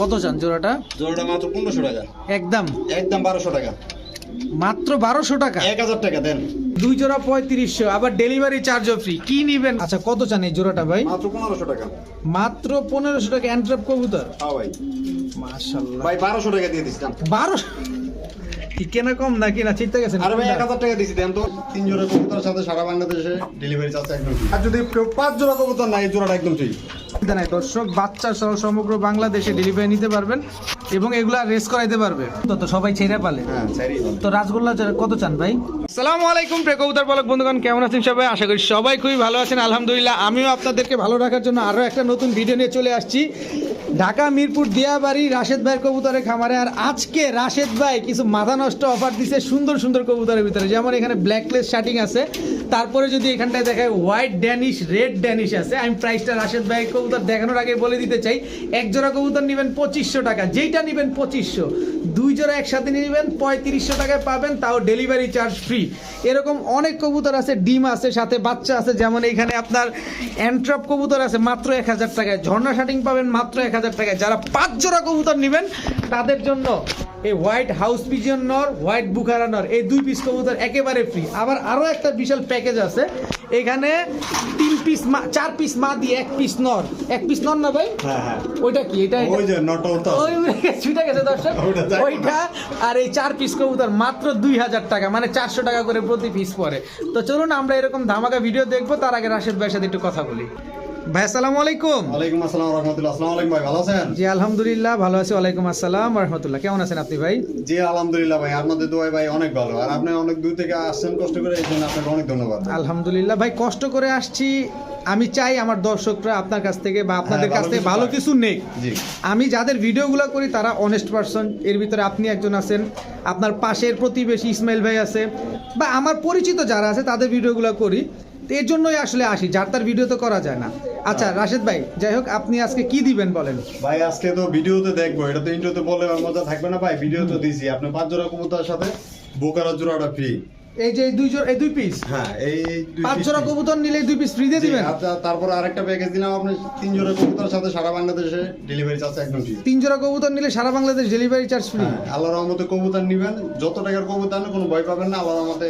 কত চান জোড়াটা? জোড়াটা মাত্র পনেরোশো টাকা। একদম। একদম বারোশো টাকা। মাত্র বারোশো টাকা? এক হাজার টাকা দেন। দুই জোড়া পঁয়ত্রিশশো আবার ডেলিভারি চার্জও ফ্রি কি নিবেন? আচ্ছা কত চান এই জোড়াটা ভাই? মাত্র পনেরোশো টাকা। মাত্র পনেরোশো টাকা অ্যান্ট্রাপ কবুতর। হ্যাঁ ভাই। মাশাল্লাহ ভাই বারোশো টাকা দিয়ে দিচ্ছি বারোশো কি কেনা কম নাকি না চিন্তা আরে ভাই টাকা দেন তো। তিন জোড়া কবুতর সাথে সারা বাংলাদেশে ডেলিভারি চার্জ একদম আর যদি পাঁচ জোড়া কবুতর নাই এই জোড়াটা একদম নাই দর্শক বাচ্চা সহ সমগ্র বাংলাদেশে ডেলিভারি নিতে পারবেন। এবং এগুলা রেস করাইতে পারবে। তো তো সবাই ছেড়ে পালে। হ্যাঁ তো রাসগোল্লা কত চান ভাই? সালামু আলাইকুম প্রেকবুতার বলক বন্ধুগণ কেমন আছেন সবাই? আশা করি সবাই খুবই ভালো আছেন আলহামদুলিল্লাহ। আমিও আপনাদেরকে ভালো রাখার জন্য আরও একটা নতুন ভিডিও নিয়ে চলে আসছি। ঢাকা মিরপুর দিয়াবাড়ি রাশেদ ভাইয়ের কবুতরের খামারে। আর আজকে রাশেদ ভাই কিছু মাথা নষ্ট অফার দিছে সুন্দর সুন্দর কবুতরের ভিতরে। যেমন এখানে ব্ল্যাকলেস শার্টিং আছে। তারপরে যদি এখানটায় দেখায় হোয়াইট ড্যানিশ রেড ড্যানিশ আছে। আমি প্রাইসটা রাশেদ ভাই কবুতর দেখানোর আগে বলে দিতে চাই। এক জোড়া কবুতর নেবেন পঁচিশশো টাকা। যেইটা নেবেন পঁচিশশো। দুই জোড়া একসাথে নেবেন, পঁয়ত্রিশশো টাকায় পাবেন, তাও ডেলিভারি চার্জ ফ্রি এরকম অনেক কবুতর আছে, ডিম আছে, সাথে বাচ্চা আছে, যেমন এখানে আপনার অ্যান্ট্রপ কবুতর আছে, মাত্র এক হাজার টাকায়। ঝর্ণা শাটিং পাবেন মাত্র এক হাজার টাকায়। যারা পাঁচ জোড়া কবুতর নেবেন, তাদের জন্য এই হোয়াইট হাউস পিজিয়ন নর হোয়াইট বুখারা নর এই দুই পিস কবুতর একেবারে ফ্রি আবার আরও একটা বিশাল প্যাকেজ আছে এখানে তিন পিস মা চার পিস মা দিয়ে এক পিস নর। এক পিস নর না ভাই? হ্যাঁ হ্যাঁ। ওইটা কি? এটা ওই যে নটা ওই ছুটে গেছে দর্শক। ওইটা ওইটা আর এই চার পিস কবুতর মাত্র দুই হাজার টাকা মানে চারশো টাকা করে প্রতি পিস পরে তো চলুন আমরা এরকম ধামাকা ভিডিও দেখব তার আগে রাশেদ ভাইয়ের সাথে একটু কথা বলি। ভাই আসসালামু আলাইকুম। ওয়ালাইকুম আসসালাম রহমতুল্লাহ। আসসালামু আলাইকুম ভাই ভালো আছেন? জি আলহামদুলিল্লাহ ভালো আছি। ওয়ালাইকুম আসসালাম রহমতুল্লাহ। কেমন আছেন আপনি ভাই? জি আলহামদুলিল্লাহ ভাই আপনাদের দোয়াই ভাই অনেক ভালো। আর আপনি অনেক দূর থেকে আসছেন কষ্ট করে এই জন্য আপনাকে অনেক ধন্যবাদ আলহামদুলিল্লাহ ভাই কষ্ট করে আসছি। আমি চাই আমার দর্শকরা আপনার কাছ থেকে বা আপনাদের হ্যাঁ, কাছ থেকে ভালো কিছু নেই আমি যাদের ভিডিওগুলো করি তারা অনেস্ট পারসন এর ভিতরে আপনি একজন আছেন। আপনার পাশের প্রতিবেশী ইসমাইল ভাই আছে। বা আমার পরিচিত যারা আছে তাদের ভিডিওগুলো করি। তো এর জন্যই আসলে আসি। যার তার ভিডিও তো করা যায় না। আচ্ছা রাশেদ ভাই যাই হোক আপনি আজকে কি দিবেন বলেন? ভাই আজকে তো ভিডিওতে দেখব এটা তো ইন্টারতে বললে আমার মজা থাকবে না ভাই ভিডিও তো দিছি। আপনি পাঁচ জোড়া কবুতরের সাথে বোকারা জোড়াটা ফ্রি এই যে এই দুই জোড়া এই দুই পিস হ্যাঁ এই পাঁচ জোড়া কবুতর নিলে দুই পিস ফ্রি দিয়ে দিবেন? আচ্ছা, তারপর আরেকটা প্যাকেজ দিলাম আপনি তিন জোড়া কবুতরের সাথে সারা বাংলাদেশে ডেলিভারি চার্জ একদম ফ্রি তিন জোড়া কবুতর নিলে সারা বাংলাদেশ ডেলিভারি চার্জ ফ্রি আল্লাহর রহমতে কবুতর নিবেন যত টাকার কবুতর নেন কোনো ভয় পাবেন না আল্লাহর রহমতে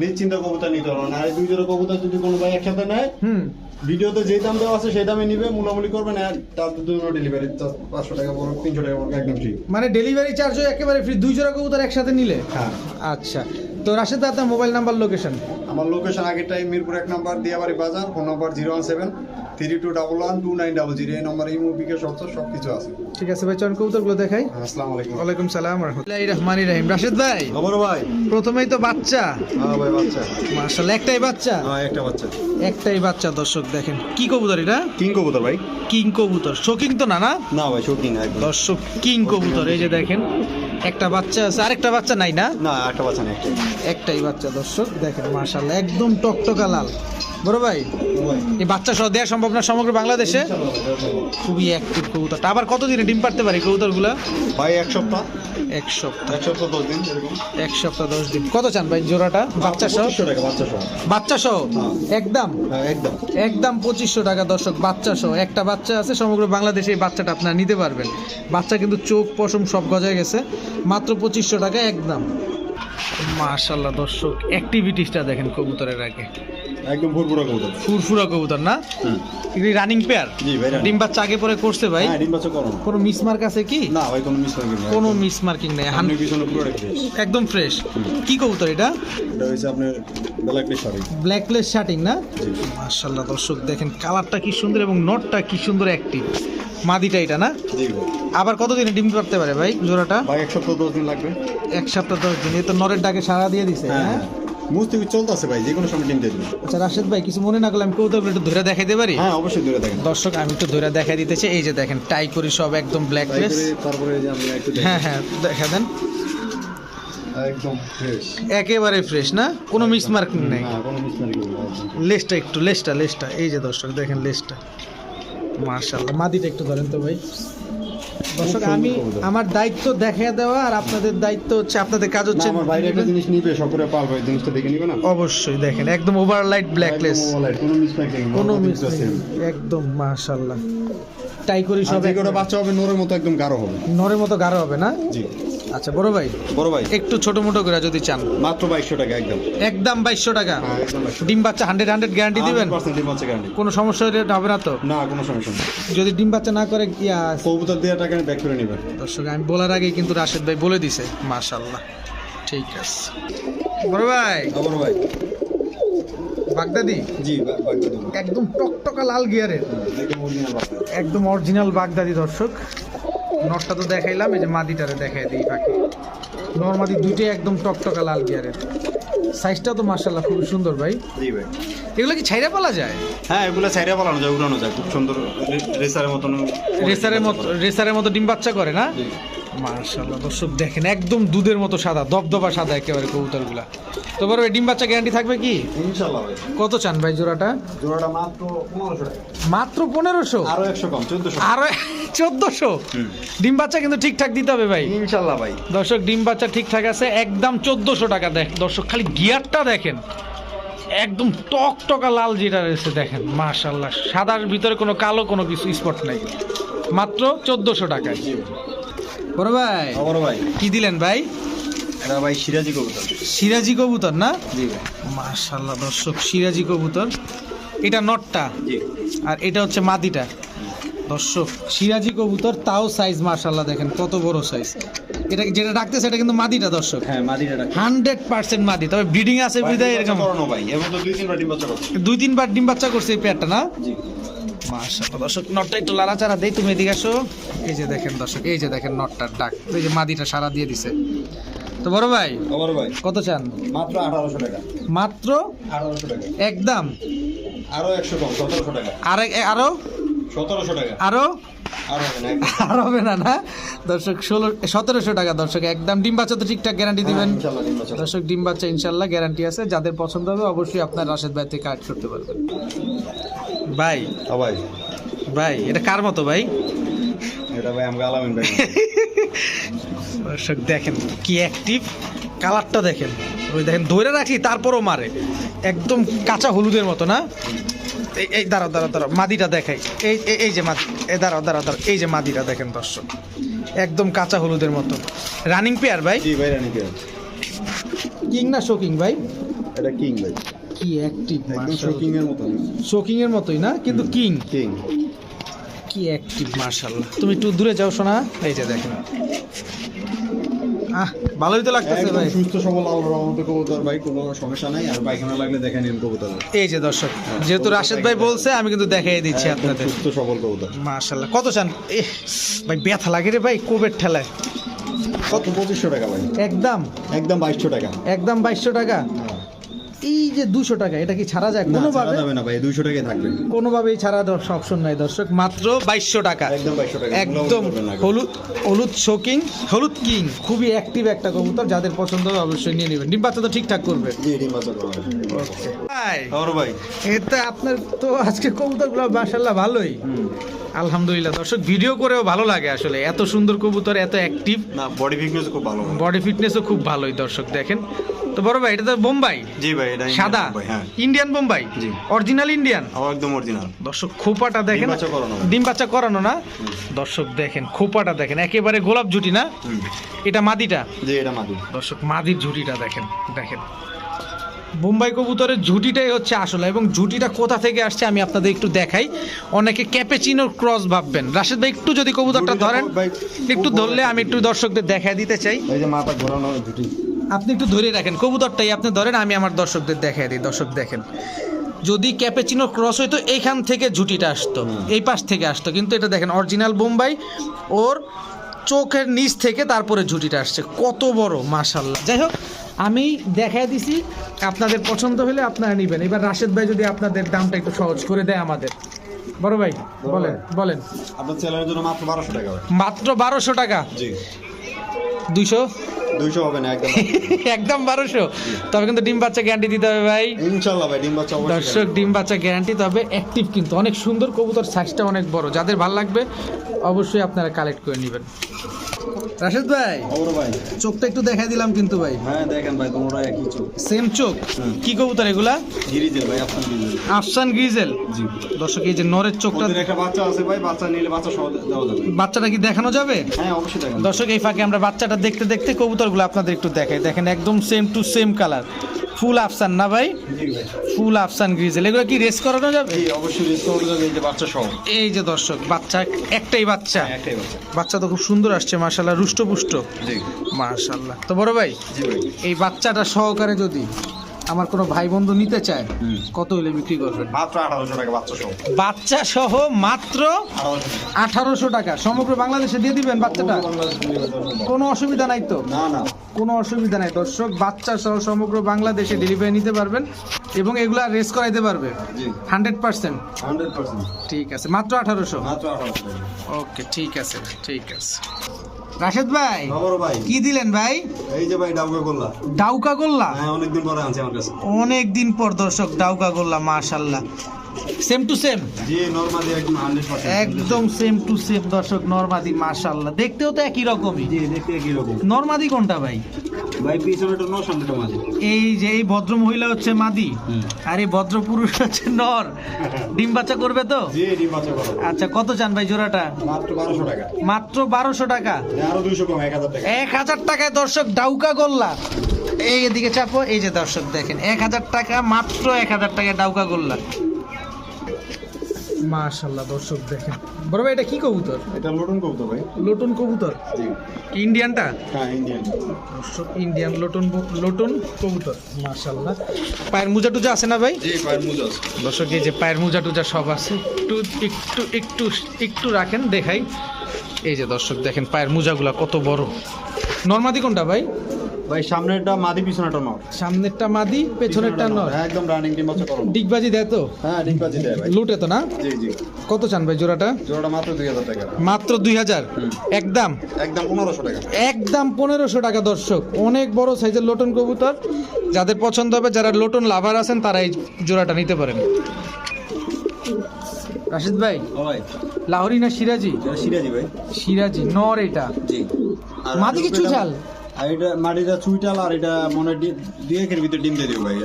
নিশ্চিন্ত কবুতর নিতে পারবেন। আর এই দুই জোড়া কবুতর যদি কোনো ভাই একসাথে নেয় হুম। ভিডিওতে যেই দাম দেওয়া আছে সেই দামে নিবে মূলামূলি করবেন আর তার জন্য ডেলিভারি চার্জ পাঁচশো টাকা পড়ো তিনশো টাকা পড়বে একদম ফ্রি মানে ডেলিভারি চার্জও একেবারে ফ্রি দুই জোড়া কবুতর একসাথে নিলে? হ্যাঁ। আচ্ছা। তো রাশেদ দা আপনার মোবাইল নাম্বার লোকেশন আমার লোকেশন আগেরটাই মিরপুর এক number Diabari Bazar phone number zero one seven three two double one two nine double zero এই নম্বর এই মুভিকে সব সব কিছু আছে। ঠিক আছে ভাই চরণ কবুতরগুলো দেখাই। আসসালামু আলাইকুম। ওয়ালাইকুম সালাম রহমতুল্লাহি রহমানি রহিম। রাশেদ ভাই আমার ভাই? প্রথমেই তো বাচ্চা। হ্যাঁ ভাই বাচ্চা। মার্শাল্লাহ একটাই বাচ্চা? হ্যাঁ একটা বাচ্চা। একটাই বাচ্চা দর্শক দেখেন। কি কবুতর এটা? কিং কবুতর ভাই। কিং কবুতর। শোকিং তো না না? না ভাই শৌকিং একদম। দর্শক কিং কবুতর এই যে দেখেন। একটা বাচ্চা আছে আরেকটা বাচ্চা নাই না? না একটা বাচ্চা নেই একটা একটাই বাচ্চা দর্শক দেখেন মার্শাল্লাহ একদম টকটকা লাল। বড় ভাই এই বাচ্চা সহ দেওয়া সম্ভব না সমগ্র বাংলাদেশে? খুবই অ্যাক্টিভ কবুতরটা। আবার কতদিনে ডিম পারতে পারে কবুতরগুলো? ভাই এক সপ্তাহ। এক সপ্তাহ। এক সপ্তাহ দশ দিন এক সপ্তাহ দশ দিন। কত চান ভাই জোড়াটা? বাচ্চা সহ? বাচ্চা সহ। বাচ্চা সহ? হ্যাঁ। একদম? হ্যাঁ একদম। একদম পঁচিশশো টাকা দর্শক বাচ্চা সহ। একটা বাচ্চা আছে সমগ্র বাংলাদেশে এই বাচ্চাটা আপনারা নিতে পারবেন। বাচ্চা কিন্তু চোখ পশম সব গজায় গেছে। মাত্র পঁচিশশো টাকা একদম। মাশাল্লাহ দর্শক অ্যাক্টিভিটিসটা দেখেন কবুতরের আগে। একদম ভুরভুরা কবুতর। ফুরফুরা কবুতর না? এগুলি রানিং পেয়ার। ডিম বাচ্চা আগে পরে করছে ভাই? হ্যাঁ ডিম বাচ্চা করো। কোনো মিসমার্ক আছে কি? না ভাই কোনো মিস করে কিনা কোনো মিস মার্কিং নেই। একদম ফ্রেশ কি কবুতর এটা? এটা হয়েছে আপনার black list sari black place shirting না? জি। মাশাল্লাহ দর্শক দেখেন কালারটা কি সুন্দর এবং নটটা কি সুন্দর অ্যাক্টিভ মাদিটা এটা না? আবার কতদিনে ডিম করতে পারে ভাই জোড়াটা? ভাই এক সপ্তাহ দশ দিন লাগবে। এক সপ্তাহ দশ দিন এ তো নরের ডাকে সারা দিয়ে দিছে হ্যাঁ। মুস্তিবি চলতেছে ভাই? যে কোনো সময় ডিম দিয়ে আচ্ছা রাশেদ ভাই কিছু মনে না করলে আমি কৌতুক একটু ধরে দেখাইতে পারি? হ্যাঁ অবশ্যই দূরে দেখেন। দর্শক আমি একটু ধরে দেখাই দিতেছি। এই যে দেখেন টাই করি সব একদম ব্ল্যাক তারপরে যে আমি একটু হ্যাঁ হ্যাঁ দেখা দেন। একদম ফ্রেশ একেবারে ফ্রেশ না? কোনো মিসমার্ক নেই। হ্যাঁ কোনো মিস নাই লেসটা একটু লেসটা লেসটা। এই যে দর্শক দেখেন লেসটা। মার্শাল্লাহ মাদিটা একটু ধরেন তো ভাই। দর্শক আমি আমার দায়িত্ব দেখা দেওয়া আর আপনাদের দায়িত্ব হচ্ছে আপনাদের কাজ হচ্ছে আমার বাইরে একটা জিনিস নিবে সকলে পারবে জিনিসটা দেখে নিবে না? অবশ্যই দেখেন একদম ওভারলাইট ব্ল্যাকলেস কোনো নেই কোনো মিস একদম মাশাআল্লাহ। টাই করি সব একটা বাচ্চা হবে নরের মতো একদম গাঢ় হবে। নরের মতো গাঢ় হবে না? জি। আচ্ছা বড় ভাই। বড় ভাই। একটু ছোট মোটো করে যদি চান। মাত্র বাইশশো টাকা একদম। একদম বাইশশো টাকা। হ্যাঁ ডিম বাচ্চা হান্ড্রেড হান্ড্রেড গ্যারান্টি দিবেন? ডিম বাচ্চা গ্যারান্টি কোনো সমস্যা হলে হবে না তো? না কোনো সমস্যা নেই। যদি ডিম বাচ্চা না করে ইয়া কবুতর দিয়ে টাকা ব্যাক করে নেবেন দর্শক আমি বলার আগেই কিন্তু রাশেদ ভাই বলে দিছে মাশাল্লাহ ঠিক আছে। বড় ভাই। বড় ভাই। বাগদাদি? জি বা- বাগদা দেবো। একদম টকটকা লাল গিয়ারের একদম অরিজিনাল বাগদাদি দর্শক। নটটা তো দেখাইলাম এই যে মাদিটারে দেখাই দিই পাখি নর মাদি দুইটাই একদম টকটকা লাল গিয়ারের সাইজটা তো মাশাল্লাহ খুব সুন্দর ভাই। জি ভাই। এগুলো কি ছাইরা পালা যায়? হ্যাঁ এগুলো ছাইরা পালানো যায় উড়ানো যায়। খুব সুন্দর রেসারের মতন রেসারের মতো রেসারের মতো ডিম বাচ্চা করে না? জি। মাশাল্লাহ দর্শক দেখেন একদম দুধের মতো সাদা দবদবা সাদা একেবারে কবুতরগুলা। তো বড় ভাই ডিম বাচ্চা গ্যারান্টি থাকবে কি? ইনশাল্লাহ ভাই। কত চান ভাই জোড়াটা? জোড়াটা মাত্র পনেরোশো মাত্র আরও একশো কম চোদ্দশো। আরও চোদ্দশো? ডিম বাচ্চা কিন্তু ঠিকঠাক দিতে হবে ভাই। ইনশাল্লাহ ভাই। দর্শক ডিম বাচ্চা ঠিকঠাক আছে একদম চোদ্দশো টাকা দেখ দর্শক খালি গিয়ারটা দেখেন। একদম টক টকা লাল যেটা রয়েছে দেখেন মাশাল্লাহ সাদার ভিতরে কোনো কালো কোনো কিছু স্পট নাই। মাত্র চোদ্দশো টাকায়। বড় ভাই। বড় ভাই। কি দিলেন ভাই? এটা ভাই সিরাজি কবুতর। সিরাজি কবুতর না? জি ভাই। মাশাল্লাহ দর্শক সিরাজি কবুতর। এটা নটটা? জি। আর এটা হচ্ছে মাদিটা? দর্শক সিরাজি কবুতর তাও সাইজ মাশাল্লাহ দেখেন কত বড় সাইজ এটা যেটা ডাকতেছে এটা কিন্তু মাদিটা দর্শক। হ্যাঁ মাদিটা হান্ড্রেড পার্সেন্ট মাদি। তবে ব্রিডিং আছে বিদায় এরকম। করানো ভাই দুই তিনবার ডিম বাচ্চা করছে। দুই তিনবার ডিম বাচ্চা করছে এই পেয়ারটা না? দর্শক নটটা একটু লাড়াচাড়া দেই তুমি এদিকে আসো। এই যে দেখেন দর্শক এই যে দেখেন নটটার ডাক এই যে মাদিটা সারা দিয়ে দিছে। তো বড় ভাই বড় ভাই। কত চান? মাত্র আঠারোশো টাকা। মাত্র আঠারোশো টাকা। একদম। আরও কম টাকা। আর আরও? সতেরোশো টাকা। আরও? আরও হবে না। না দর্শক ষোলো সতেরোশো টাকা দর্শক একদম ডিম বাচ্চা তো ঠিকঠাক গ্যারান্টি দিবেন। দর্শক ডিম বাচ্চা ইনশাল্লাহ গ্যারান্টি আছে। যাদের পছন্দ হবে অবশ্যই আপনার রাশেদ ভাই থেকে কাজ করতে পারবেন। ভাই। হ্যাঁ ভাই ভাই এটা কার মতো ভাই? এটা ভাই আমাকে আলামিন ভাই। দর্শক দেখেন কি অ্যাক্টিভ কালারটা দেখেন। ওই দেখেন ধরে রাখি তারপরও মারে। একদম কাঁচা হলুদের মতো না? এই এই দাঁড়াও দাঁড়াও দাঁড়াও মাদিটা দেখাই। এই এই- এই যে মাদি এই দাঁড়াও দাঁড়াও দাঁড়াও এই যে মাদিটা দেখেন দর্শক। একদম কাঁচা হলুদের মতো। রানিং পেয়ার ভাই? জি ভাই রানিং কে কিং না শোকিং ভাই? এটা কিং ভাই। কি অ্যাক্টিভ শোকিং এর মতন শোকিং এর মতোই না? কিন্তু কিং কিং কি অ্যাক্টিভ মার্শাল্লাহ তুমি একটু দূরে যাও শোনা এই যে দেখেন। আহ ভালোই তো লাগতেছে ভাই। সুস্থ সবল আল্লাহর রহমতে কবুতর ভাই কোনো সমস্যা নাই। আর পায়খানা লাগলে দেখে নিন কবুতর। এই যে দর্শক যেহেতু রাশেদ ভাই বলছে আমি কিন্তু দেখাই দিচ্ছি আপনাদের। সুস্থ সবল কবুতর। মার্শাল্লাহ কত চান? ভাই ব্যথা লাগে রে ভাই কোবের ঠেলায়। কত পঁচিশশো টাকা ভাই? একদম। একদম বাইশশো টাকা। একদম বাইশশো টাকা। এই যে দুশো টাকা এটা কি ছাড়া যায়? কোনোভাবে? যাবে না ভাই দুইশো টাকায় থাকবে। কোনোভাবেই ছাড়া দর্শক অপশন নাই দর্শক মাত্র বাইশশো টাকা। একদম বাইশশো টাকা একদম হলুদ হলুদ শোকিং হলুদ কিং খুবই অ্যাক্টিভ একটা কবুতর যাদের পছন্দ হবে অবশ্যই নিয়ে নেবেন। ডিম বাচ্চা তো ঠিকঠাক করবে। জি ডিম বাচ্চা করবে ভাই এটা আপনার তো আজকে কবুতরগুলো মাশাল্লাহ ভালোই। আলহামদুলিল্লাহ। দর্শক ভিডিও করেও ভালো লাগে আসলে। এত সুন্দর কবুতর এত অ্যাক্টিভ না বডি ফিটনেস খুব ভালো। বডি ফিটনেসও খুব ভালোই দর্শক দেখেন। তো বড় ভাই এটা তো বোম্বাই? জি ভাই এটা সাদা? হ্যাঁ। ইন্ডিয়ান বোম্বাই? জি। অরিজিনাল ইন্ডিয়ান একদম অরিজিনাল দর্শক খোপাটা দেখেন। ডিম বাচ্চা করানো না? দর্শক দেখেন খোপাটা দেখেন। একেবারে গোলাপ জুটি না? এটা মাদিটা? জি এটা মাদি। দর্শক মাদির ঝুটিটা দেখেন দেখেন। বোম্বাই কবুতরের ঝুটিটাই হচ্ছে আসলে এবং ঝুটিটা কোথা থেকে আসছে আমি আপনাদের একটু দেখাই। অনেকে ক্যাপেচিনোর ক্রস ভাববেন। রাশেদ ভাই একটু যদি কবুতরটা ধরেন একটু ধরলে আমি একটু দর্শকদের দেখাই দিতে চাই। এই যে মাথা ঘোরানো জুটি আপনি একটু ধরে রাখেন কবুতরটাই আপনি ধরেন আমি আমার দর্শকদের দেখাই দিই দর্শক দেখেন। যদি ক্যাপেচিনো ক্রস হইতো এইখান থেকে ঝুটিটা আসতো এই পাশ থেকে আসতো। কিন্তু এটা দেখেন অরিজিনাল বোম্বাই ওর চোখের নিচ থেকে তারপরে ঝুটিটা আসছে। কত বড় মাশাল্লাহ যাই হোক আমি দেখাই দিছি আপনাদের পছন্দ হলে আপনারা নেবেন। এবার রাশেদ ভাই যদি আপনাদের দামটা একটু সহজ করে দেয় আমাদের। বড় ভাই বলেন বলেন। আপনার চ্যানেলের জন্য মাত্র বারোশো টাকা মাত্র বারোশো টাকা? জি। দুইশো? দুইশো হবে না একদম একদম বারোশো। তবে কিন্তু ডিম বাচ্চা গ্যারান্টি দিতে হবে ভাই। ইনশাল্লাহ ভাই ডিম বাচ্চা দর্শক ডিম বাচ্চা গ্যারান্টি তবে অ্যাক্টিভ কিন্তু। অনেক সুন্দর কবুতর সাইজটা অনেক বড়। যাদের ভালো লাগবে অবশ্যই আপনারা কালেক্ট করে নেবেন। রাশেদ ভাই চোখটা একটু দেখাই দিলাম কিন্তু ভাই। হ্যাঁ দেখেন ভাই তোমরা একই চোখ। সেম চোখ? কি কবুতর এগুলা? গিরিজেল ভাই গিরিজেল আফসান গ্রিজেল জি। দর্শক এই যে নরের চোখটা একটা বাচ্চা আছে ভাই বাচ্চা নিলে বাচ্চা সহ দেওয়া যাবে। বাচ্চাটা কি দেখানো যাবে? হ্যাঁ অবশ্যই দেখেন দর্শক এই ফাঁকে আমরা বাচ্চাটা দেখতে দেখতে কবুতরগুলো আপনাদের একটু দেখাই। দেখেন একদম সেম টু সেম কালার ফুল আফসান না ভাই? ফুল আফসান গ্রিজেল এগুলো কি রেস করানো যাবে? অবশ্যই রিস্ক করে যাবে এই যে বাচ্চা সহ। এই যে দর্শক বাচ্চা একটাই বাচ্চা। হ্যাঁ, একটাই বাচ্চা। বাচ্চা তো খুব সুন্দর আসছে মার্শাল্লাহ রুষ্টপুষ্ট। জি। মার্শাল্লাহ তো বড় ভাই এই বাচ্চাটা সহকারে যদি আমার কোনো ভাই বন্ধু নিতে চায়। কত হলে বিক্রি করবেন? মাত্র আঠারোশো টাকা বাচ্চা সহ। বাচ্চা সহ মাত্র আঠারোশো টাকা। সমগ্র বাংলাদেশে দিয়ে দিবেন বাচ্চাটা? কোনো অসুবিধা নাই তো? না না। কোনো অসুবিধা নাই। দর্শক বাচ্চা সহ সমগ্র বাংলাদেশে ডেলিভারি নিতে পারবেন এবং এগুলা রেস করাইতে পারবে। হান্ড্রেড পার্সেন্ট ঠিক আছে। মাত্র আঠারোশো? ওকে ঠিক আছে ঠিক আছে। রাশেদ ভাই ভাই। কি দিলেন ভাই? এই যে ভাই ডাউকা গোল্লা। ডাউকা গোল্লা? হ্যাঁ অনেকদিন পরে আনছি আমার কাছে। অনেকদিন পর দর্শক ডাউকা গোল্লা মাশাল্লাহ সেম টু সেম একদম সেম টু সেম দর্শক নর্মাদি মাশাল্লাহ দেখতেও তো একই রকমই। জি দেখতে কি রকম। নর্মাদি কোনটা ভাই? এই যে এই ভদ্র মহিলা হচ্ছে মাদি। আর এই ভদ্র পুরুষ হচ্ছে নর। ডিম বাচ্চা করবে তো? জি ডিম বাচ্চা করো আচ্ছা কত চান ভাই জোড়াটা? মাত্র বারোশো টাকা। মাত্র বারোশো টাকা? আরও দুইশো কম এক হাজার টাকা। টাকায় দর্শক ডাউকা গোল্লা। এই এদিকে চাপো এই যে দর্শক দেখেন এক হাজার টাকা মাত্র এক হাজার টাকায় ডাউকা গোল্লা। মাশাল্লাহ দর্শক দেখেন। বড় ভাই এটা কি কবুতর? এটা লোটন কবুতর ভাই। লোটন কবুতর? জি। ইন্ডিয়ানটা? হ্যাঁ ইন্ডিয়ান। দর্শক ইন্ডিয়ান লোটন লোটন কবুতর মাশাল্লাহ পায়ের মোজা টুজা আছে না ভাই? জি পায়ের মুজাস দর্শক এই যে পায়ের মোজা টুজা সব আছে একটু একটু একটু একটু রাখেন দেখাই। এই যে দর্শক দেখেন পায়ের মোজাগুলা কত বড়। নর্মাদি কোনটা ভাই? ভাই সামনেরটা মাদি পিছনেটা নর। সামনেরটা মাদি পেছনেরটা নর। একদম রানিং ডিম বাচ্চা করো ডিগবাজি দেয় তো? হ্যাঁ বাচ্চা দেয় ভাই। লুটে তো না? জি জি। কত চান ভাই জোড়াটা? জোড়াটা মাত্র দুই হাজার টাকা। মাত্র দুই হাজার? হুম। একদম? একদম পনেরোশো টাকা। একদম পনেরোশো টাকা দর্শক। অনেক বড় সাইজের লোটন কবুতর। যাদের পছন্দ হবে যারা লোটন লাভার আছেন তারা এই জোড়াটা নিতে পারেন। রাশিদ ভাই লাহোরি না সিরাজি? সিরাজি ভাই। সিরাজি নর এটা। জি। মাদি কিছু চুচাল আর এটা মাটিটা চুইটাল আর এটা মনে ভিতরে ডিম দিয়ে ভাই।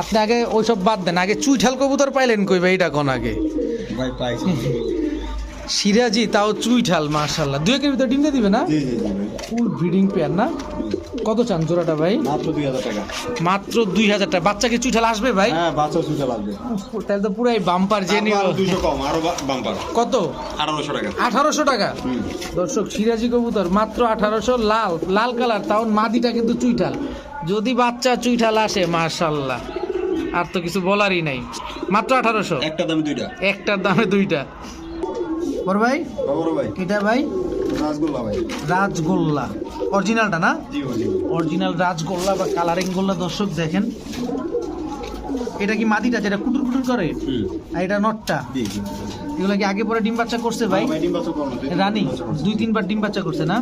আপনি আগে ওইসব বাদ দেন আগে চুইঠাল কবুতর পাইলেন কই ভাই এটা কোন আগে? ভাই পাইছি। সিরাজি তাও চুইঠাল মার্শাল্লাহ দুই একের ভিতরে ডিম দিয়ে দিবে না? ফুল ব্রিডিং পেয়ার না? কত চান জোড়াটা ভাই? মাত্র দুই হাজার টাকা। মাত্র দুই হাজার টাকা। বাচ্চাকে চুইঠাল আসবে ভাই? হ্যাঁ বাচ্চা চুইটাল আসবে। তাহলে তো পুরাই বাম্পার যে আরও দুইশো কম আরও বাম্পার কত? আঠারোশো টাকা। আঠারোশো টাকা। দর্শক সিরাজি কবুতর মাত্র আঠারোশো লাল লাল কালার তাও মাদিটা কিন্তু চুইঠাল। যদি বাচ্চা চুইঠাল আসে মার্শাল্লাহ আর তো কিছু বলারই নাই। মাত্র আঠারোশো। একটা দামে দুইটা। একটার দামে দুইটা। বড় ভাই? খবর ভাই। এটা ভাই? রাসগোল্লা ভাই। রাজগোল্লা। অরিজিনালটা না? অরিজিনাল রাজগোল্লা বা কালারিং গোল্লা দর্শক দেখেন। এটা কি মাদিটা যেটা কুটুর কুটুর করে? আর এটা নটটা? এগুলো কি আগে পরে ডিম বাচ্চা করছে ভাই? রানি দুই তিনবার ডিম বাচ্চা করছে না?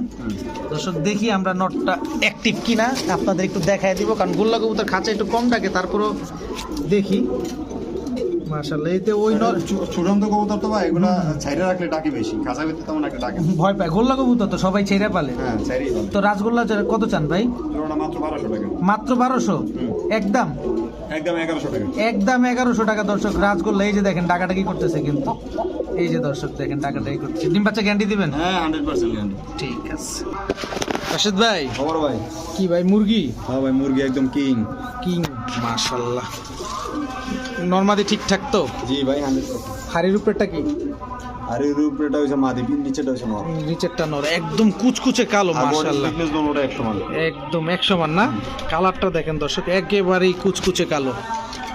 দর্শক দেখি আমরা নটটা অ্যাক্টিভ কিনা। আপনাদের একটু দেখায় দিব কারণ গোল্লা কবুতর খাঁচা একটু কম থাকে তারপরও দেখি। মার্শাল্লাহ এতে ওই নর চূড়ান্ত কবুতর তো ভাই এগুলা ছাইরে রাখলে ডাকে বেশি খাঁচা ভিতরে তেমন একটা ডাকে ভয় পায় গোল্লা কবুতর তো সবাই ছেড়ে পালে। হ্যাঁ ছাইরেই তো রাজগোল্লা কত চান ভাই? মাত্র বারোশো টাকা। মাত্র বারোশো? হুম। একদম? একদম টাকা। একদম এগারোশো টাকা দর্শক রাজগোল্লা এই যে দেখেন টাকাটা কি করতেছে কিন্তু। এই যে দর্শক দেখেন টাকাটা কি করতেছে। ডিম বাচ্চা গ্যারান্টি দিবেন? হ্যাঁ ঠিক আছে। রাশেদ ভাই? খবর ভাই? কি ভাই মুরগি? হ্যাঁ ভাই মুরগি একদম কিং। কিং মাশাল্লাহ নর্মাদি ঠিকঠাক তো? জি ভাই হাড়ির উপরেরটা কি? হাড়ির উপরেটা হইছে মাদি নিচেটা হইছে নর। নিচেরটা নর একদম কুচকুচে কালো মাশাআল্লাহ। ফিটনেস দোনোটা এক সমান একদম এক মান না? কালারটা দেখেন দর্শক একেবারেই কুচকুচে কালো।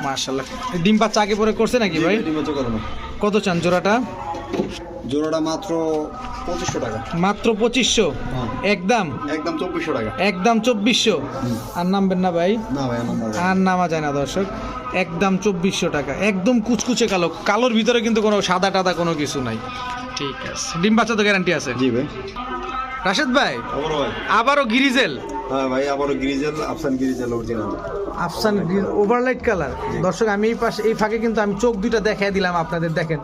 মাশাআল্লাহ। ডিম বাচ্চা আগে পরে করছে নাকি ভাই? ডিম বাচ্চা করে না কত চান জোড়াটা? জোড়াটা মাত্র পঁচিশশো টাকা। মাত্র পঁচিশশো? হ্যাঁ। একদম? একদম চব্বিশশো টাকা। একদম চব্বিশশো? আর নামবেন না ভাই? না ভাই আর নামা যায় না দর্শক। একদম চব্বিশশো টাকা। একদম কুচকুচে কালো। কালোর ভিতরে কিন্তু কোনো সাদা টাদা কোনো কিছু নাই। ঠিক আছে। ডিম বাচ্চা তো গ্যারান্টি আছে। জি ভাই। রাশেদ ভাই। আবারও গিরিজেল। হ্যাঁ ভাই আবারও গ্রিজেল আফসান গ্রিজেল অরিজিনাল আফসান ওভারলাইট কালার দর্শক আমি এই পাশে এই ফাঁকে কিন্তু আমি চোখ দুইটা দেখাই দিলাম আপনাদের দেখেন।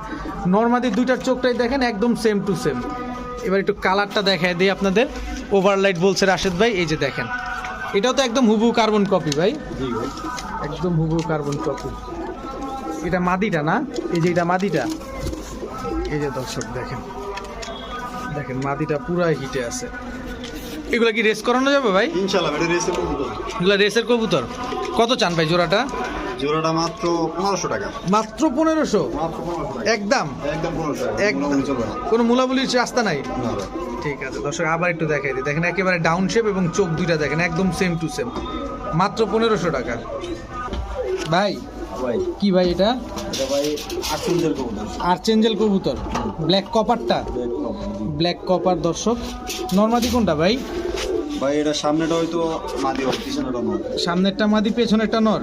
নর্মাদি দুইটার চোখটাই দেখেন একদম সেম টু সেম এবার একটু কালারটা দেখাই দিই আপনাদের। ওভারলাইট বলছে রাশেদ ভাই এই যে দেখেন। এটাও তো একদম হুবু কার্বন কপি ভাই। ভাই। একদম হুবু কার্বন কপি এটা মাদিটা না? এই যে এটা মাদিটা। এই যে দর্শক দেখেন। দেখেন মাদিটা পুরা হিটে আছে। এগুলা কি রেস করানো যাবে ভাই? ইনশাল্লাহ এটা রেসে কবুতর। এগুলা রেসের কবুতর। কত চান ভাই জোড়াটা? জোড়াটা মাত্র পনেরোশো টাকা। মাত্র পনেরোশো? একদম? একদম কোনো মূলামূলির রাস্তা নাই? ঠিক আছে দর্শক আবার একটু দেখাই দিই। দেখেন একেবারে ডাউন শেপ এবং চোখ দুইটা দেখেন একদম সেম টু সেম মাত্র পনেরোশো টাকা। ভাই কি ভাই এটা? এটা ভাই আটচল্লিশের কবুতর। ব্ল্যাক কপারটা ব্ল্যাক কপার দর্শক। নর্মাদি কোনটা ভাই? ভাই এটা সামনেটা হয়তো মাদি পিছনেটা নয় সামনেরটা মাদি পেছনেরটা নর।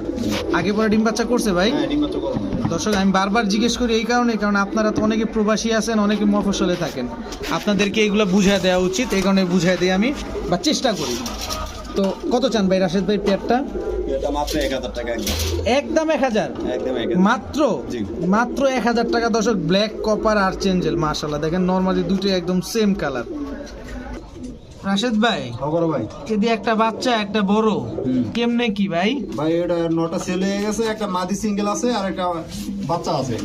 আগে পরে ডিম বাচ্চা করছে ভাই? হ্যাঁ ডিম বাচ্চা দর্শক আমি বারবার জিজ্ঞেস করি এই কারণে কারণ আপনারা তো অনেকে প্রবাসী আছেন অনেকে মফসলে থাকেন। আপনাদেরকে এগুলো বুঝায় দেওয়া উচিত এই কারণে বুঝায় দিই আমি বা চেষ্টা করি। তো কত চান ভাই রাশেদ ভাই পেয়ারটা? একদম। একদম এক হাজার? মাত্র? মাত্র এক হাজার টাকা দর্শক ব্ল্যাক কপার আর চেঞ্জেল মাশাল্লাহ দেখেন নর্মালি দুটো একদম সেম কালার রাশেদ ভাই খবর ভাই। এদি একটা বাচ্চা একটা বড়। কেমনে কি ভাই? ভাই এটা নটা ছেলে গেছে একটা মাদি সিঙ্গেল আছে আর একটা বাচ্চা আছে।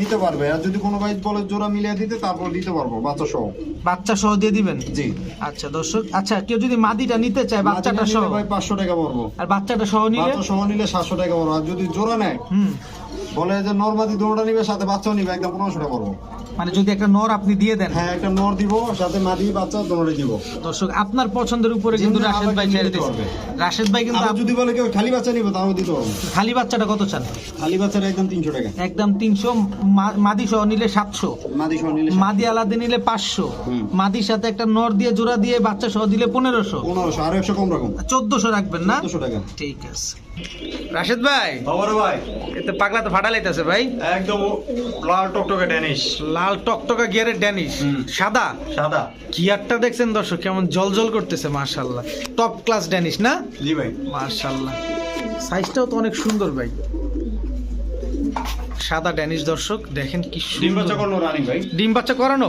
নিতে পারবে। আর যদি কোনো ভাই বলে জোড়া মিলিয়ে দিতে তারপর দিতে পারব বাচ্চা সহ বাচ্চা সহ দিয়ে দিবেন? জি। আচ্ছা দর্শক আচ্ছা কেউ যদি মাদিটা নিতে চায় বাচ্চাটা সহ? ভাই পাঁচশো টাকা পড়ব। আর বাচ্চাটা সহ নিলে? বাচ্চা সহ নিলে সাতশো টাকা পড়ব। আর যদি জোড়া নেয় হুম। বলে যে নর্মাদি দুটোটা নিবে সাথে বাচ্চাও নিবে একদম পনেরোশো টাকা পড়ব। মানে যদি একটা নর আপনি দিয়ে দেন? হ্যাঁ একটা নর দিব সাথে মাদি বাচ্চা দুটোটাই দিব। দর্শক আপনার পছন্দের উপরে কিন্তু রাশেদ ভাই ছেড়ে পারবে। রাশেদ ভাই কিন্তু যদি বলে কেউ খালি বাচ্চা নিবে তাও দিতে পারব খালি বাচ্চাটা কত চান? খালি বাচ্চাটা একদম তিনশো টাকা। একদম তিনশো মাদি সহ নিলে সাতশো। মাদি সহ নিলে মাদি আলাদা নিলে পাঁচশো। মাদির সাথে একটা নর দিয়ে জোড়া দিয়ে বাচ্চা সহ দিলে পনেরোশো। পনেরোশো আর একশো কম রকম। চোদ্দশো রাখবেন না? দুশো টাকা। ঠিক আছে। রাশেদ ভাই? খবর ভাই? এতে পাগলা তো ফাটা লাইতেছে ভাই। একদম লাল টকটকে ড্যানিশ। লাল টকটকে গিয়ারের ড্যানিশ। সাদা? সাদা। গিয়ারটা দেখছেন দর্শক কেমন জল জল করতেছে মার্শাল্লাহ টপ ক্লাস ড্যানিশ না? জি ভাই। মার্শাল্লাহ সাইজটাও তো অনেক সুন্দর ভাই। সাদা ড্যানিশ দর্শক দেখেন কি ডিম বাচ্চা করানো রানিং ভাই। ডিম বাচ্চা করানো?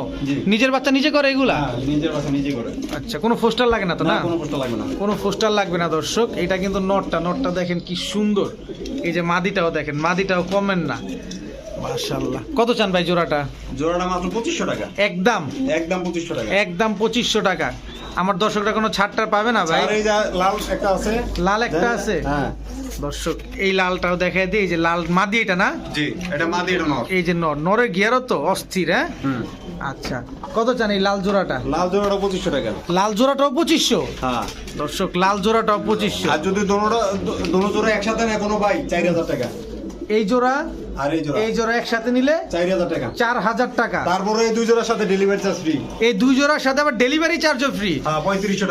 নিজের বাচ্চা নিজে করে এগুলা? হ্যাঁ, নিজের বাচ্চা নিজে করে। আচ্ছা কোনো পোস্টার লাগে না তো না কোনো কষ্ট লাগবে না। কোনো পোস্টার লাগবে না দর্শক এটা কিন্তু নটটা নটটা দেখেন কি সুন্দর। এই যে মাদিটাও দেখেন মাদিটাও কমেন না। কত চান ভাই জোড়াটা? জোড়াটা মাত্র পঁচিশশো টাকা। একদম। একদম টাকা। একদম পঁচিশশো টাকা। আমার দর্শকরা কোনো ছাড়টা পাবে না ভাই? লাল একটা আছে। লাল একটা আছে? হ্যাঁ। দর্শক এই লালটাও দেখাই দিই এই যে লাল মাদি এটা না? জি এটা মাদি এটা নর। এই যে নর নরের গিয়ারও তো অস্থির হ্যাঁ? আচ্ছা কত চান এই লাল জোড়াটা? লাল জোড়াটা পঁচিশশো টাকা। লাল জোড়াটাও পঁচিশশো? হ্যাঁ। দর্শক লাল জোড়াটাও পঁচিশশো। আর যদি দোনোটা দোনো জোড়া একসাথে নেয় কোনো ভাই চার হাজার টাকা। এই জোড়া আর এই জোড়া? এই জোড়া একসাথে নিলে টাকা। চার হাজার টাকা। তারপরে এই দুই জোড়ার সাথে ডেলিভারি চার্জ ফ্রি এই দুই জোড়ার সাথে আবার ডেলিভারি চার্জও ফ্রি হ্যাঁ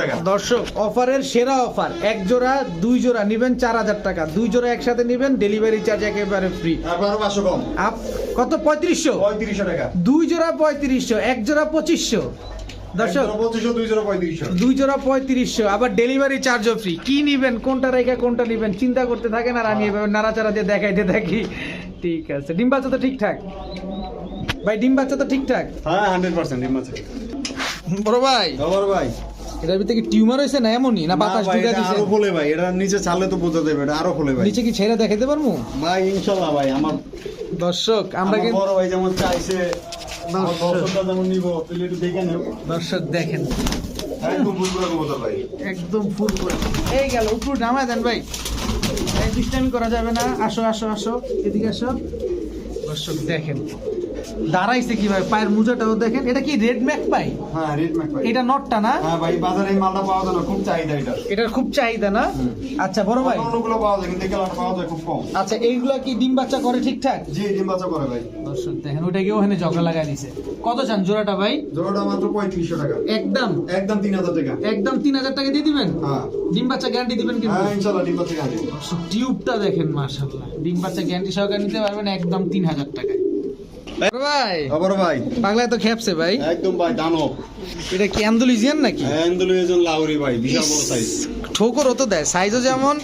টাকা। দর্শক অফারের সেরা অফার। এক জোড়া দুই জোড়া নিবেন চার হাজার টাকা। দুই জোড়া একসাথে নিবেন ডেলিভারি চার্জ একেবারে ফ্রি তারপর আরও পাঁচশো কম। আপ কত? পঁয়ত্রিশশো? পঁয়ত্রিশশো টাকা। দুই জোড়া পঁয়ত্রিশশো এক জোড়া পঁচিশশো। দর্শক দুই জোড়া পঁয়ত্রিশশো। আবার ডেলিভারি চার্জও ফ্রি কি নিবেন কোনটা রেখে কোনটা নিবেন চিন্তা করতে থাকেন আর আমি এভাবে নাড়াচাড়া দিয়ে দেখাইতে থাকি। ঠিক আছে ডিম বাচ্চা তো ঠিকঠাক? ভাই ডিম বাচ্চা তো ঠিকঠাক? হ্যাঁ হান্ড্রেড পার্সেন্ট আছে বড় ভাই। ভাই। এটার ভিতরে কি টিউমার হয়েছে না এমনই? না বাতাস ঢুকে দিছে? আরও ফলে ভাই এটা নিচে ছাড়লে তো বোঝা যাবে এটা আরও ফলে ভাই। নিচে কি ছেড়ে দেখাইতে পারব? ভাই ইনশাল্লাহ ভাই আমার দর্শক আমরা কিন্তু বড় ভাই যেমন চাইছে দর্শক। দেখেন। একদম ফুল এই গেল উপর নামায় দেন ভাই। দুষ্টামি করা যাবে না। আসো আসো আসো। এদিকে দর্শক দেখেন। দাঁড়াইছে কীভাবে? পায়ের মুজাটাও দেখেন। এটা কি রেড ম্যাক পাই হ্যাঁ রেড ম্যাক ভাই। এটা নটটা না? হ্যাঁ ভাই বাজারে এই মালটা পাওয়া যায় না খুব চাহিদা এটা। এটার খুব চাহিদা না? আচ্ছা বড় ভাই। অন্যগুলো পাওয়া যায় কিন্তু এই কালারটা পাওয়া যায় খুব কম। আচ্ছা এইগুলা কি ডিম বাচ্চা করে ঠিকঠাক? জি ডিম বাচ্চা করে ভাই। দর্শক দেখেন ওইটাকে ওখানে জগা লাগাই দিছে। কত চান জোড়াটা ভাই? জোড়াটা মাত্র পঁয়ত্রিশশো টাকা। একদম? একদম তিন হাজার টাকা। একদম তিন হাজার টাকা দিয়ে দিবেন? হ্যাঁ। ডিম বাচ্চা গ্যারান্টি দিবেন কিন্তু? হ্যাঁ ইনশাল্লাহ ডিম বাচ্চা দর্শক টিউবটা দেখেন মাশাআল্লাহ। ডিম বাচ্চা গ্যারান্টি সহকারে নিতে পারবেন একদম তিন হাজার টাকায়। ভাই। আবার ভাই। বাংলায় তো খেপছে ভাই। একদম ভাই দানব। এটা কি অ্যান্ডালুজিয়ান নাকি? অ্যান্ডালুইজন লাউরি ভাই বিশাল বড় সাইজ ঠোকরও তো দেয় সাইজও যেমন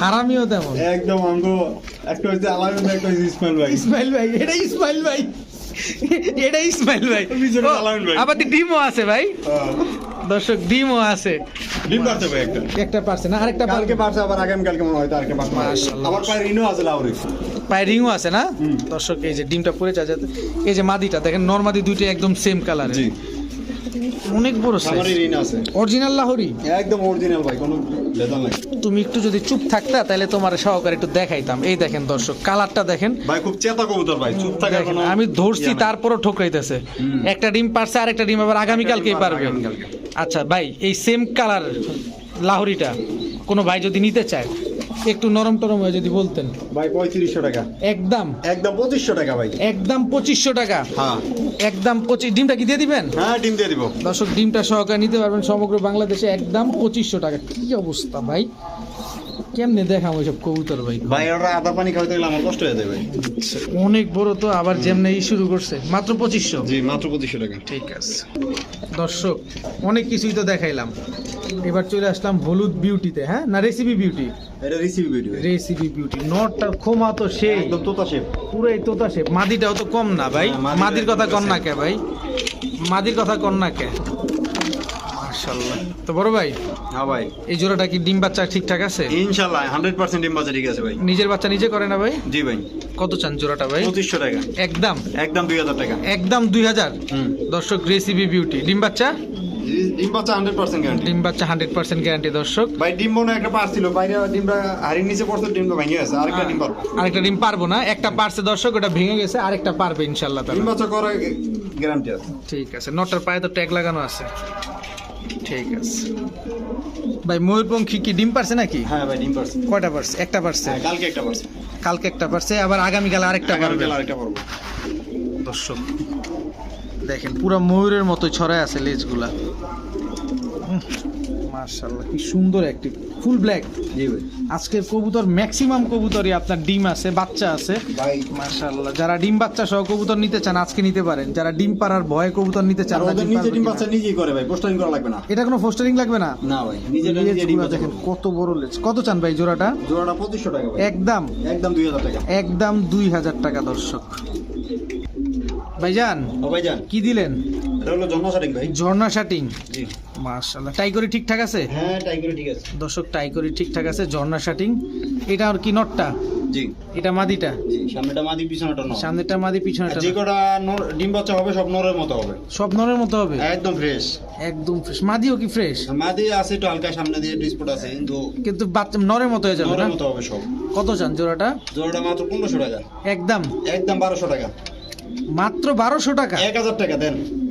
হারামিও তেমন। একদম অঙ্গ একটা হচ্ছে আলামিন একটা হচ্ছে ইসমাইল ভাই। ইসমাইল ভাই এটা ইসমাইল ভাই। এটা ইসমাইল ভাই। আবার ডিমও আছে ভাই। হ্যাঁ। দর্শক ডিমও আছে। ডিম পারছে ভাই একটা। একটা পারছে না আরেকটা কালকে পারছে আবার আগামী কালকে মনে হয় আরেকটা পারছে। মাশাআল্লাহ। আবার পায় আছে লাউরি। পায় আছে না? দর্শক এই যে ডিমটা পড়ে যাচ্ছে এই যে মাদিটা দেখেন নরমাদি দুইটা একদম সেম কালার জি। অনেক বড় সাইজ আছে। অরিজিনাল লাহোরি? একদম অরিজিনাল ভাই কোনো ভেজাল নাই। তুমি একটু যদি চুপ থাকতা তাহলে তোমার সহকারে একটু দেখাইতাম। এই দেখেন দর্শক কালারটা দেখেন। ভাই খুব চেতা কবুতর ভাই চুপ কোনো আমি ধরছি তারপরও ঠোকরাইতেছে। হুম। একটা ডিম পারছে আর একটা ডিম আবার আগামীকালকেই ডিম পারবে। পারবে আচ্ছা ভাই এই সেম কালার লাহোরিটা কোনো ভাই যদি নিতে চায় একটু নরম টরম হয়ে যদি বলতেন। ভাই পঁয়ত্রিশশো টাকা। একদম। একদম পঁচিশশো টাকা ভাই। একদম পঁচিশশো টাকা। হ্যাঁ। একদম পঁচিশ ডিমটা কি দিয়ে দিবেন? হ্যাঁ ডিম দিয়ে দিব। দর্শক ডিমটা সহকারে নিতে পারবেন সমগ্র বাংলাদেশে একদম পঁচিশশো টাকা। কি অবস্থা ভাই? কেমনে দেখাম ওইসব কবুতর ভাই? ভাই ওরা আদা পানি খাওয়াতে গেলে আমার কষ্ট হয়ে যাবে। অনেক বড় তো আবার যেমনি শুরু করছে। মাত্র পঁচিশশো? জি মাত্র পঁচিশশো টাকা। ঠিক আছে। দর্শক অনেক কিছুই তো দেখাইলাম। এবার চলে আসলাম হলুদ বিউটিতে হ্যাঁ? না রেসিপি বিউটি? এটা রিসিভ ভিডিও রেসিপি বিউটি। নটটার খোমা তো সেই। একদম তোতা শেপ পুরাই তোতা শেপ মাদিটাও তো কম না ভাই? হ্যাঁ, মাদির কথা কন না কে ভাই? মাদির কথা কন না কে? তো বড় ভাই হ্যাঁ ভাই। এই জোড়াটা কি ডিম বাচ্চা ঠিকঠাক আছে? ডিম ঠিক ভাই। নিজের বাচ্চা নিজে করে না ভাই? জি ভাই। কত চান জোড়াটা ভাই? টাকা। একদম? একদম দুই হাজার টাকা। একদম দুই হাজার? হুম। দর্শক রেসিপি বিউটি ডিম বাচ্চা? ডিম বাচ্চা হান্ড্রেড পার্সেন্ট গ্যারান্টি ডিম বাচ্চা হান্ড্রেড পার্সেন্ট গ্যারান্টি দর্শক। ভাই ডিম একটা পার ছিল বাইরে ডিমটা হাড়ির নিচে পড়ছে ডিমটা ভেঙে গেছে আরেকটা ডিম পারব। আরেকটা ডিম পারব না একটা পারছে দর্শক ওটা ভেঙে গেছে আরেকটা পারবে ইনশাল্লাহ ডিম বাচ্চা গ্যারান্টি আছে। ঠিক আছে নটার পায়ে তো ট্যাগ লাগানো আছে। ঠিক আছে। ভাই ময়ূরপঙ্খী কি ডিম পারছে নাকি? হ্যাঁ ভাই ডিম পারছে। কয়টা পারছে? একটা পারছে? হ্যাঁ কালকে একটা পারছে। কালকে একটা পারছে আবার আগামীকাল আরেকটা পারবে। আরেকটা পারব। দর্শক দেখেন পুরো ময়ূরের মতো ছড়ায় আছে লেজগুলা। মার্শাল্লাহ কি সুন্দর একটি ফুল ব্ল্যাক জি ভাই। আজকের কবুতর ম্যাক্সিমাম কবুতরই আপনার ডিম আছে বাচ্চা আছে। ভাই। মাশাআল্লাহ যারা ডিম বাচ্চা সহ কবুতর নিতে চান আজকে নিতে পারেন। যারা ডিম পাড়ার ভয়ে কবুতর নিতে চান ওদের ডিম নিজে ডিম বাচ্চা নিজেই করে ভাই পোস্টারিং করা লাগবে না। এটা কোনো ফোস্টারিং লাগবে না? না ভাই নিজেটা নিজে ডিম বাচ্চা দেখেন কত বড় লেজ। কত চান ভাই জোড়াটা? জোড়াটা পঁচিশশো টাকা ভাই। একদম। একদম দুই হাজার টাকা। একদম দুই হাজার টাকা দর্শক। ভাইজান ও ভাই যান কি দিলেন? এটা হলো জন্ম শাটিং ভাই। ঝর্ণা শাটিং। জি। মাশাআল্লাহ। টাইগরি ঠিকঠাক আছে? হ্যাঁ টাইগার ঠিক আছে। দর্শক টাইগরি ঠিকঠাক আছে ঝর্ণা শাটিং এটা আর কি নটটা? জি। এটা মাদিটা? জি সামনেটা মাদি পিছনেটা নর। সামনেটা মাদি পিছনেটা যে। কটা ডিম বাচ্চা হবে সব নরের মতো হবে। সব নরের মতো হবে? একদম ফ্রেশ একদম ফ্রেশ মাদিও কি ফ্রেশ মাদি আছে একটু হালকা সামনে দিয়ে একটু আছে কিন্তু কিন্তু বাচ্চা নরের মতো হয়ে যাবে নরের মতো হবে সব। কত চান জোড়াটা? জোড়াটা মাত্র পনেরোশো টাকা। একদম। একদম বারোশো টাকা। মাত্র বারোশো টাকা? এক হাজার টাকা দেন।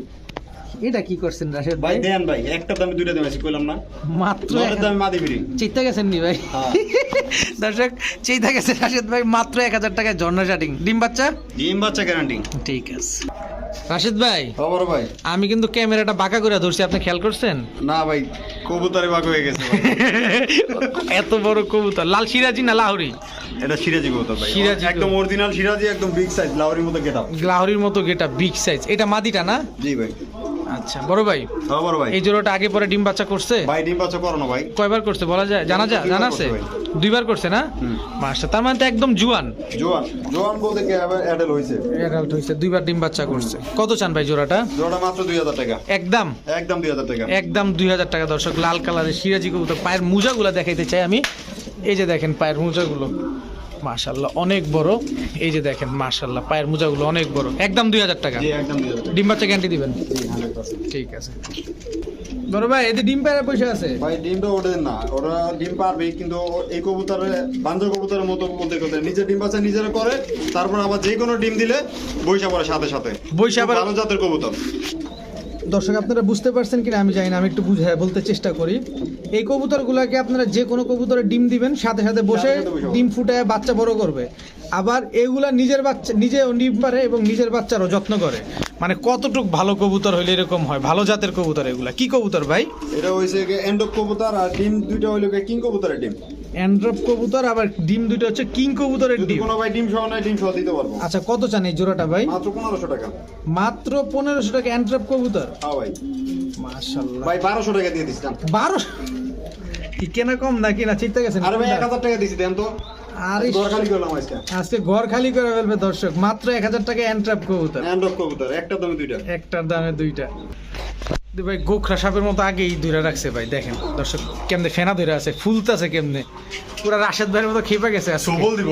এটা কি করছেন রাশেদ ভাই? দেন ভাই একটা দামে দুইটা দামে কইলাম না। মাত্র নরের এক- দামে মাদি বিড়ি চিন্তা গেছেন নি ভাই? হ্যাঁ। দর্শক চিন্তা গেছে রাশেদ ভাই মাত্র এক হাজার টাকায় ঝর্ণা শাটিং। ডিম বাচ্চা? ডিম বাচ্চা গ্যারান্টি ঠিক আছে। রাশেদ ভাই খবর ভাই। আমি কিন্তু ক্যামেরাটা বাঁকা করে ধরছি আপনি খেয়াল করছেন? না ভাই কবুতরে বাঘ হয়ে গেছে এত বড় কবুতর লাল সিরাজি না লাহরি? এটা সিরাজি কবুতর ভাই। সিরাজি একদম অরিজিনাল সিরাজি একদম বিগ সাইজ লাউরির মতো গেট লাহরির মতো গেটা বিগ সাইজ এটা মাদিটা না? জি ভাই। আচ্ছা বড় ভাই। খবর ভাই। এই জোড়াটা আগে পরে ডিম বাচ্চা করছে? ভাই ডিম বাচ্চা করো না ভাই। কয়বার করছে বলা যায়? জানা যায় জানা আছে? দুইবার করছে না। মাসটা তার মানে তো একদম জুয়ান। জোয়ান। জোয়ান বলতে কি আবার অ্যাডাল্ট হয়েছে দুইবার ডিম বাচ্চা করছে। কত চান ভাই জোড়াটা? জোড়া মাত্র দুই হাজার টাকা। একদম? একদম দুই হাজার টাকা। একদম দুই হাজার টাকা দর্শক। লাল কালারের সিরাজি কবুতর পায়ের মোজাগুলো দেখাইতে চাই আমি। এই যে দেখেন পায়ের মোজাগুলো। মাশাল্লাহ অনেক বড়। এই যে দেখেন মাশাল্লাহ পায়ের মোজাগুলো অনেক বড়। একদম দুই হাজার টাকা। ডিম বাচ্চা গ্যারান্টি দিবেন? ঠিক আছে। বড় ভাই এতে ডিম পায়রা পয়সা আছে? ভাই ডিমটা ওঠে না। ওরা ডিম পারবে কিন্তু এই কবুতরের বাঞ্জ কবুতরের মতো বলতে ডিম বাচ্চা নিজেরা করে তারপর আবার যে কোনো ডিম দিলে বৈশা পড়ে সাথে সাথে। খুব ভালো জাতের কবুতর। দর্শক আপনারা বুঝতে পারছেন কিনা আমি জানি না আমি একটু বুঝায় বলতে চেষ্টা করি। এই কবুতরগুলোকে আপনারা যে কোনো কবুতরে ডিম দিবেন সাথে সাথে বসে ডিম ফুটায় বাচ্চা বড় করবে। আবার এগুলা নিজের বাচ্চা নিজেও ডিম পারে এবং নিজের বাচ্চারও যত্ন করে। মানে কতটুক ভালো কবুতর হইলে এরকম হয়? ভালো জাতের কবুতর এগুলা। কি কবুতর ভাই? এটা হয়েছে এন্ডক কবুতর আর ডিম দুইটা হইল কিং কবুতরের ডিম। অ্যান্ড্রপ কবুতর আবার ডিম দুটো হচ্ছে কিং কবুতরের ডিম। কোনো ভাই ডিম সহ নেয় ডিম সহ দিতে পারব। আচ্ছা কত চান এই জোড়াটা ভাই? মাত্র পনেরোশো টাকা। মাত্র পনেরোশো টাকা অ্যান্ড্রপ কবুতর? হ্যাঁ ভাই। মাশাল্লাহ। ভাই বারোশো টাকা দিয়ে দিচ্ছিলাম বারো কি কেনা কম নাকি না? চিন্তা গেছেন আরে ভাই এক হাজার টাকা দিচ্ছি দেন তো। আরে ঘর খালি করলাম আজকে। আজকে ঘর খালি করে ফেলবে দর্শক। মাত্র এক হাজার টাকা অ্যান্ট্রাপ কবুতর। হ্যান্ড অফ কবুতর একটা দামে দুইটা। একটার দামে দুইটা। ভাই গোখরা সাপের মতো আগেই ধরে রাখছে ভাই দেখেন। দর্শক কেমনে ফেনা ধরে আছে ফুলতাছে কেমনে। পুরা রাশেদ ভাইয়ের মতো খেপে গেছে সবল দিব।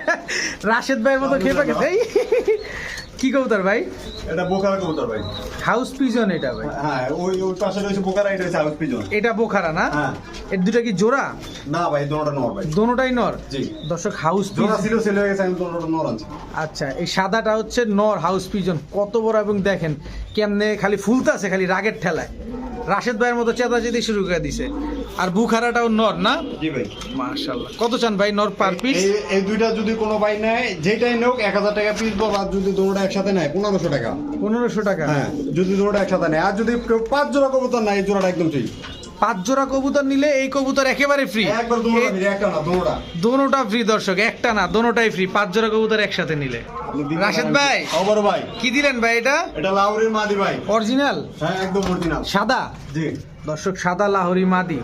রাশেদ ভাইয়ের মতো খেপে গেছে। এই, কি কবুতর ভাই? এটা বোকারা কবুতর ভাই। হাউস পিজন এটা ভাই। হ্যাঁ ওই ওই পাশে রয়েছে বোকারা এটা হচ্ছে হাউস পিজন। এটা বোখারা না? হ্যাঁ। এর দুটা কি জোড়া? না ভাই দোনোটা নর ভাই। দোনোটাই নর? জি। দর্শক হাউস জোড়া ছিল সেল হয়ে গেছে আমি দোনোটা নর আনছি আচ্ছা এই সাদাটা হচ্ছে নর হাউস পিজন। কত বড় এবং দেখেন কেমনে খালি ফুলতাছে খালি রাগের ঠেলায়। রাশেদ ভাইয়ের মতো চেতাচেতি শুরু করে দিছে। আর বুখারাটাও নর না? জি ভাই। মাশাআল্লাহ। কত চান ভাই নর পার পিস এই দুইটা যদি কোনো ভাই নেয় যেটাই নোক এক হাজার টাকা পিস বা আর যদি দোনোটা একসাথে নেয় পনেরোশো টাকা। পনেরোশো টাকা? হ্যাঁ যদি দৌড়া একসাথে নেয়। আর যদি পাঁচ জোড়া কবুতর নেয় জোড়াটা একদম ঠিক। পাঁচ জোড়া কবুতর নিলে এই কবুতর একেবারে ফ্রি দোনোটা ফিরে দর্শক একটা না দোনোটাই ফ্রি পাঁচ জোড়া কবুতর একসাথে নিলে। রাশেদ ভাই খবর ভাই। কি দিলেন ভাই এটা? এটা লাউরির মাদি ভাই। অরিজিনাল হ্যাঁ একদম অরিজিনাল সাদা? জি। দর্শক সাদা লাহোরি মাদি।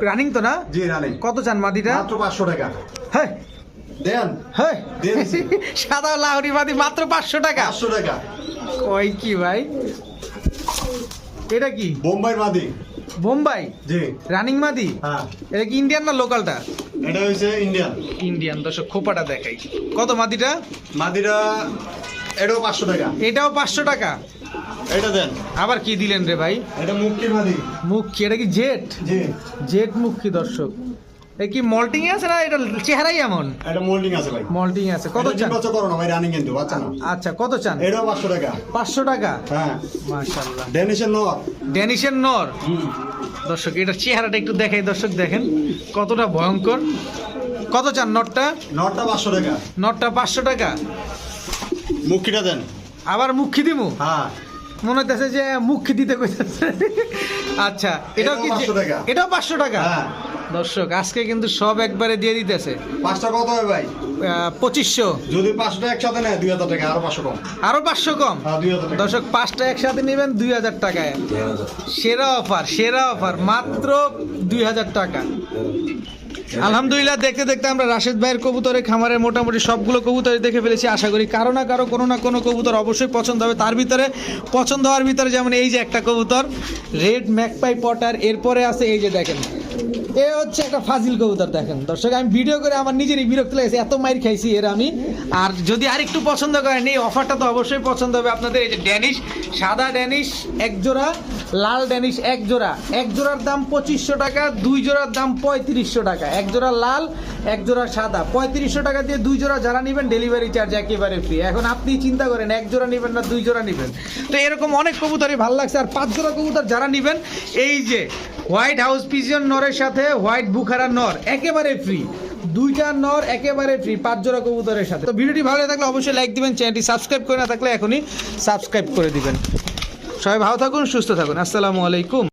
রানিং তো না? জি রানি কত চান মাদিটা? মাত্র পাঁচশো টাকা। হ্যাঁ। দেন। হ্যাঁ। সাদা লাহোরি মাদি মাত্র পাঁচশো টাকা। পাঁচশো টাকা। কই কি ভাই? এটা কি? বোম্বাই মাদি। বোম্বাই? জি। রানিং মাদি? হ্যাঁ। এটা কি ইন্ডিয়ান না লোকালটা এটা হইছে ইন্ডিয়ান ইন্ডিয়ান দর্শক খোপাটা দেখাই। কত মাদিটা? মাদিরা এটাও পাঁচশো টাকা। এটাও পাঁচশো টাকা? এটা দেন। আবার কি দিলেন রে ভাই? এটা মুক্তি মাদি। মুখী এটা কি জেট? জি। জেট মুখী দর্শক। এ কি মল্টিং আছে না এটা চেহারাই এমন? এটা মোল্ডিং আছে ভাই। মল্টিং আছে। কত চান? বাচ্চা করো না ভাই রানিং কিন্তু বাচ্চা না। আচ্ছা কত চান? এটাও পাঁচশো টাকা। পাঁচশো টাকা? হ্যাঁ। মাশাল্লাহ ডেনিশের নর। ড্যানিশের নর? দর্শক এটার চেহারাটা একটু দেখাই দর্শক দেখেন। কতটা ভয়ঙ্কর। কত চান নটটা? নরটা পাঁচশো টাকা। নটটা পাঁচশো টাকা? মুখিটা দেন। আবার মুখী দিমু? হ্যাঁ। মনে হচ্ছে যে মুখী দিতে কইতেছে। আচ্ছা এটাও কি এটাও 500 টাকা। এটাও পাঁচশো টাকা? হ্যাঁ। দর্শক আজকে কিন্তু সব একবারে দিয়ে দিতেছে। পাঁচটা কত হয় ভাই? পঁচিশশো। যদি পাঁচটা একসাথে নেয় দুই হাজার টাকা আরও পাঁচশো কম। আরও পাঁচশো কম? হ্যাঁ দর্শক পাঁচটা একসাথে নেবেন দুই হাজার টাকায়। সেরা অফার সেরা অফার মাত্র দুই হাজার টাকা। আলহামদুলিল্লাহ দেখতে দেখতে আমরা রাশেদ ভাইয়ের কবুতরের খামারের মোটামুটি সবগুলো কবুতরই দেখে ফেলেছি। আশা করি কারও না কারও কোনো না কোনো কবুতর অবশ্যই পছন্দ হবে। তার ভিতরে পছন্দ হওয়ার ভিতরে যেমন এই যে একটা কবুতর রেড ম্যাকপাই পটার এরপরে আছে এই যে দেখেন। এ হচ্ছে একটা ফাজিল কবুতর, দেখেন। দর্শক, আমি ভিডিও করে আমার নিজেরই বিরক্ত লেগেছে, এত মাইর খাইছি এর আমি। আর যদি আর একটু পছন্দ করেন, এই অফারটা তো অবশ্যই পছন্দ হবে আপনাদের। এই যে ড্যানিশ সাদা ড্যানিশ এক জোড়া, লাল ড্যানিশ এক জোড়া। এক জোড়ার দাম পঁচিশশো টাকা, দুই জোড়ার দাম পঁয়ত্রিশশো টাকা। এক জোড়া লাল, এক জোড়া সাদা। পঁয়ত্রিশশো টাকা দিয়ে দুই জোড়া যারা নেবেন ডেলিভারি চার্জ একেবারে ফ্রি এখন আপনি চিন্তা করেন, এক জোড়া নেবেন না, দুই জোড়া নেবেন। তো এরকম অনেক কবুতরই ভালো লাগছে। আর পাঁচ জোড়া কবুতর যারা নেবেন, এই যে হোয়াইট হাউস পিজিয়ন নরের সাথে হোয়াইট বুখারা নর, একেবারে ফ্রি দুইটা নর একেবারে ফ্রি পাঁচ জোড়া কবুতরের সাথে। তো ভিডিওটি ভালো থাকলে অবশ্যই লাইক দিবেন চ্যানেলটি সাবস্ক্রাইব করে না থাকলে এখনই সাবস্ক্রাইব করে দিবেন। সবাই ভালো থাকুন, সুস্থ থাকুন। আসসালামু আলাইকুম।